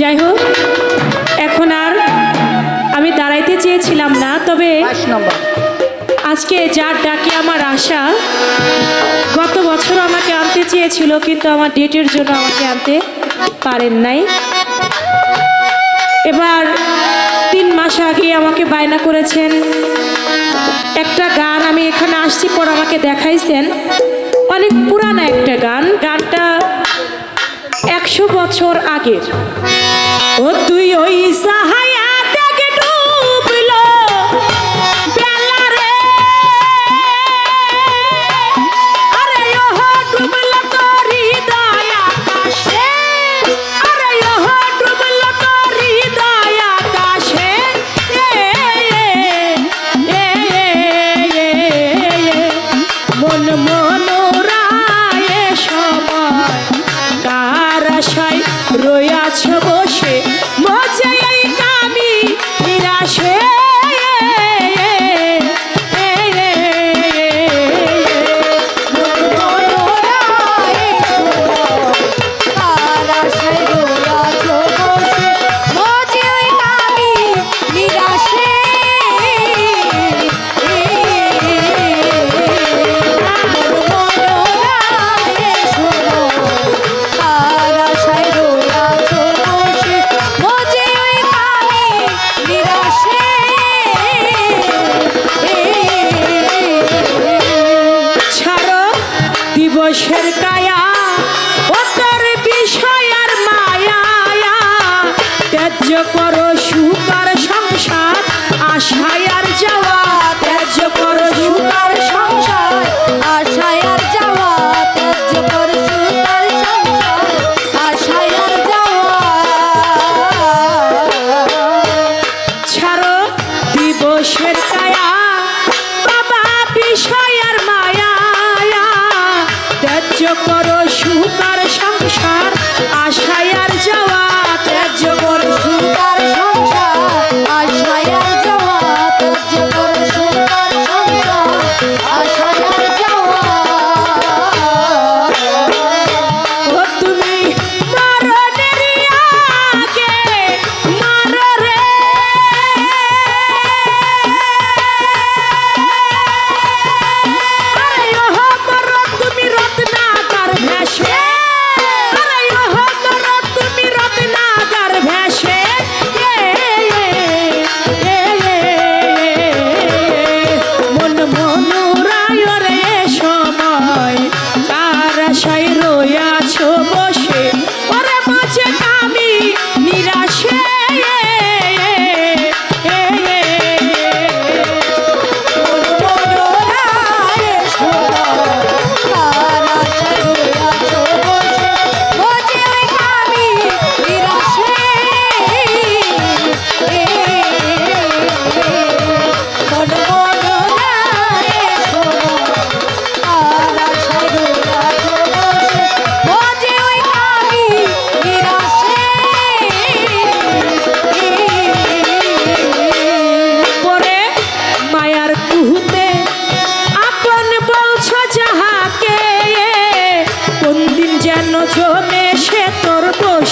যাই হোক এখন আর আমি দাঁড়াইতে চেয়েছিলাম না তবে আজকে যার ডাকে আমার আশা গত বছর আমাকে আনতে চেয়েছিল কিন্তু আমার ডেটের জন্য আমাকে আনতে পারেন নাই। এবার তিন মাস আগে আমাকে বায়না করেছেন একটা গান আমি এখানে আসছি পর আমাকে দেখাইছেন। অনেক পুরানা একটা গান গানটা একশো বছর আগের। ও তুই ওই সাহায়া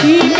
Sheena.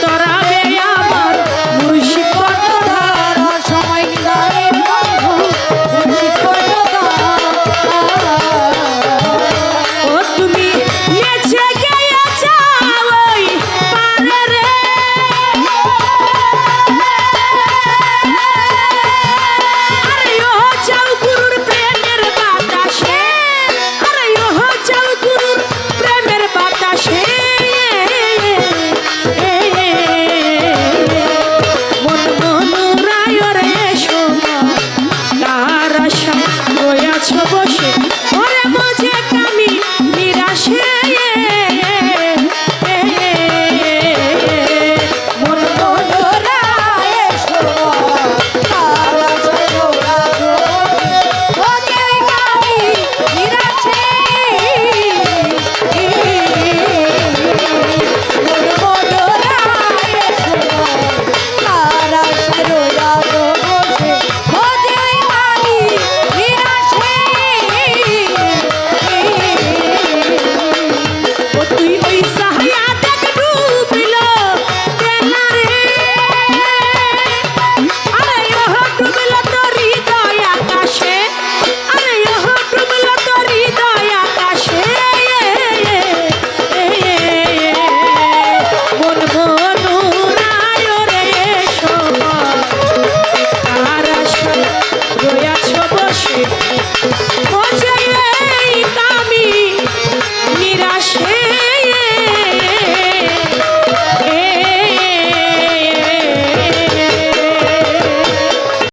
yeah.